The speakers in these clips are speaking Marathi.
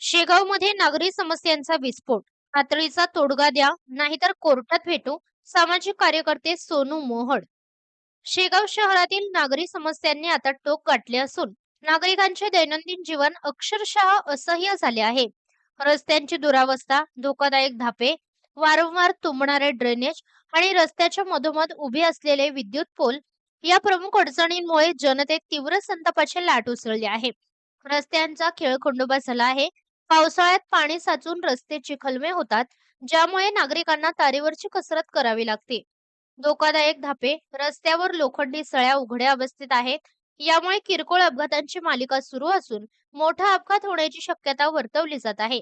शेगावमध्ये नागरी समस्यांचा विस्फोट. तातडीचा तोडगा द्या नाहीतर कोर्टात भेटू. सामाजिक कार्यकर्ते सोनू मोहड शेगाव शहरातील नागरी समस्यांनी आता टोक गाठले असून नागरिकांचे दैनंदिन जीवन अक्षरशः असह्य झाले आहे. रस्त्यांची दुरावस्था धोकादायक धापे वारंवार तुंबणारे ड्रेनेज आणि रस्त्याच्या मधोमध उभे असलेले विद्युत पोल या प्रमुख अडचणींमुळे जनतेत तीव्र संतापाची लाट उसळली आहे. रस्त्यांचा खेळखंडोबा झाला आहे. पावसाळ्यात पाणी साचून रस्ते चिखलमे होतात ज्यामुळे नागरिकांना तारेवरची कसरत करावी लागते. धोकादायक धापे रस्त्यावर लोखंडी सळ्या उघड्या अवस्थेत आहेत यामुळे किरकोळ अपघातांची मालिका सुरू असून मोठा अपघात होण्याची शक्यता वर्तवली जात आहे.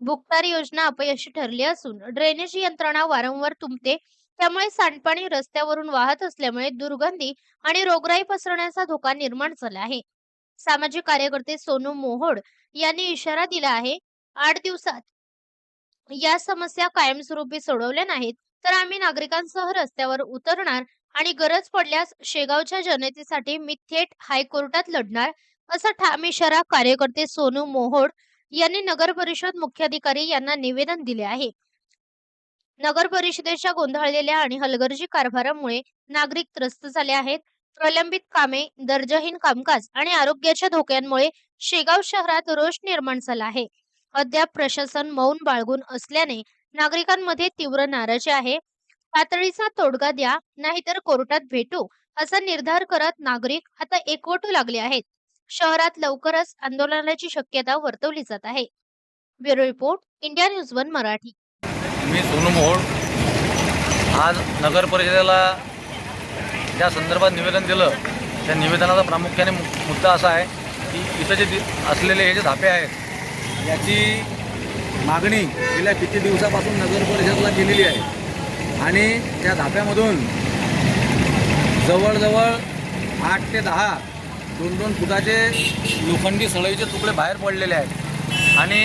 भुकतार योजना अपयशी ठरली असून ड्रेनेज यंत्रणा वारंवार तुंबते त्यामुळे सांडपाणी रस्त्यावरून वाहत असल्यामुळे दुर्गंधी आणि रोगराई पसरण्याचा धोका निर्माण झाला आहे. सामाजिक कार्यकर्ते सोनू मोहोड यांनी इशारा दिला आहे. आठ दिवसात या समस्या कायमस्वरूपी सोडवल्या नाहीत तर आम्ही नागरिकांसह रस्त्यावर उतरणार आणि गरज पडल्यास शेगावच्या जनतेसाठी मी थेट हायकोर्टात लढणार असा ठाम इशारा कार्यकर्ते सोनू मोहोड यांनी नगर परिषद मुख्याधिकारी यांना निवेदन दिले आहे. नगर परिषदेच्या गोंधळलेल्या आणि हलगर्जी कारभारामुळे नागरिक त्रस्त झाले आहेत. प्रलंबित कामे दर्जाहीन कामकाज आणि आरोग्याच्या धोक्यांमुळे शेगाव शहरात रोष निर्माण झाला आहे. अद्याप प्रशासन मौन बाळगून असल्याने नागरिकांमध्ये तीव्र नाराजी आहे. तातडीचा तोडगा द्या नाहीतर कोर्टात भेटू असा निर्धार करत नागरिक आता एकवटू लागले आहेत. शहरात लवकरच आंदोलनाची शक्यता वर्तवली जात आहे. Bureau report India news one Marathi. मी सोनू मोहोळ. आज नगर परिषदेला त्या संदर्भात निवेदन दिलं त्या निवेदनाचा प्रामुख्याने मुद्दा असा आहे की इथं जे असलेले हे जे धापे आहेत याची मागणी गेल्या किती दिवसापासून नगर परिषदला केलेली आहे. आणि त्या धाप्यामधून जवळजवळ आठ ते दहा दोन दोन फुटाचे लोखंडी सळईचे तुकडे बाहेर पडलेले आहेत. आणि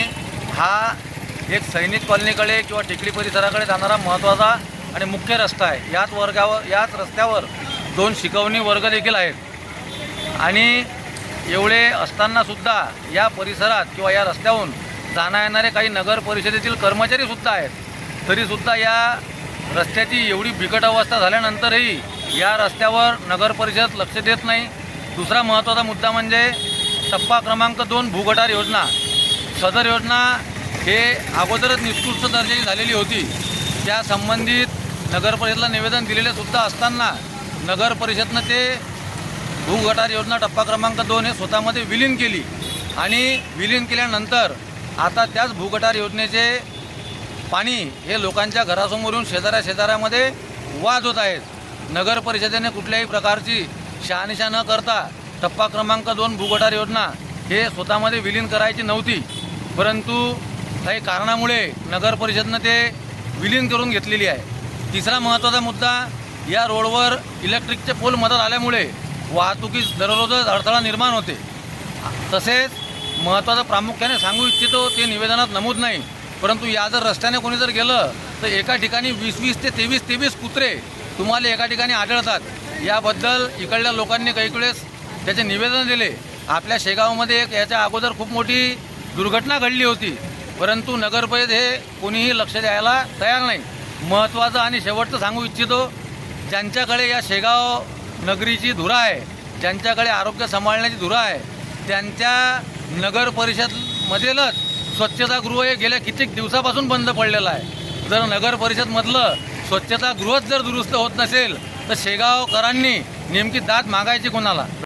हा एक सैनिक कॉलनीकडे किंवा टेकडी परिसराकडे जाणारा महत्त्वाचा आणि मुख्य रस्ता आहे. याच वर्गावर याच रस्त्यावर दोन शिकवणी वर्ग देखील आहेत. आणि एवढे असतानासुद्धा या परिसरात किंवा या रस्त्याहून जाणा येणारे काही नगर परिषदेतील कर्मचारीसुद्धा आहेत. तरीसुद्धा या रस्त्याची एवढी बिकट अवस्था झाल्यानंतरही या रस्त्यावर नगर परिषद लक्ष देत नाही. दुसरा महत्त्वाचा मुद्दा म्हणजे टप्पा क्रमांक दोन भूगटार योजना. सदर योजना हे अगोदरच निकृष्ट दर्जाची झालेली होती. त्या संबंधित नगरपरिषदला निवेदन दिलेले सुद्धा असताना नगर परिषदनं ते भूगटार योजना टप्पा क्रमांक दोन हे स्वतःमध्ये विलीन केली. आणि विलीन केल्यानंतर आता त्याच भूगटार योजनेचे पाणी हे लोकांच्या घरासमोरून शेजाऱ्या शेजाऱ्यामध्ये वाद होत आहेत. नगर परिषदेने कुठल्याही प्रकारची शहानिशा न करता टप्पा क्रमांक दोन भूगटार योजना हे स्वतःमध्ये विलीन करायची नव्हती. परंतु काही कारणामुळे नगर परिषदनं ते विलीन करून घेतलेली आहे. तिसरा महत्त्वाचा मुद्दा या रोडवर इलेक्ट्रिकचे पोल मदत आल्यामुळे वाहतुकीस दररोजच अडथळा निर्माण होते. तसेच महत्त्वाचं प्रामुख्याने सांगू इच्छितो ते निवेदनात नमूद नाही. परंतु या जर रस्त्याने कोणी जर गेलं तर एका ठिकाणी वीस वीस ते तेवीस तेवीस कुत्रे तुम्हाला एका ठिकाणी आढळतात. याबद्दल इकडल्या लोकांनी काही वेळेस त्याचे निवेदन दिले. आपल्या शेगावमध्ये एक याच्या अगोदर खूप मोठी दुर्घटना घडली होती. परंतु नगरपरिषद हे कोणीही लक्ष द्यायला तयार नाही. महत्त्वाचं आणि शेवटचं सांगू इच्छितो ज्यांच्याकडे या शेगाव नगरीची धुरा आहे ज्यांच्याकडे आरोग्य सांभाळण्याची धुरा आहे त्यांच्या नगर परिषदमधीलच स्वच्छतागृह हे गेल्या कित्येक दिवसापासून बंद पडलेलं आहे. जर नगर परिषदमधलं स्वच्छतागृहच जर दुरुस्त होत नसेल तर शेगावकरांनी नेमकी दाद मागायची कोणाला?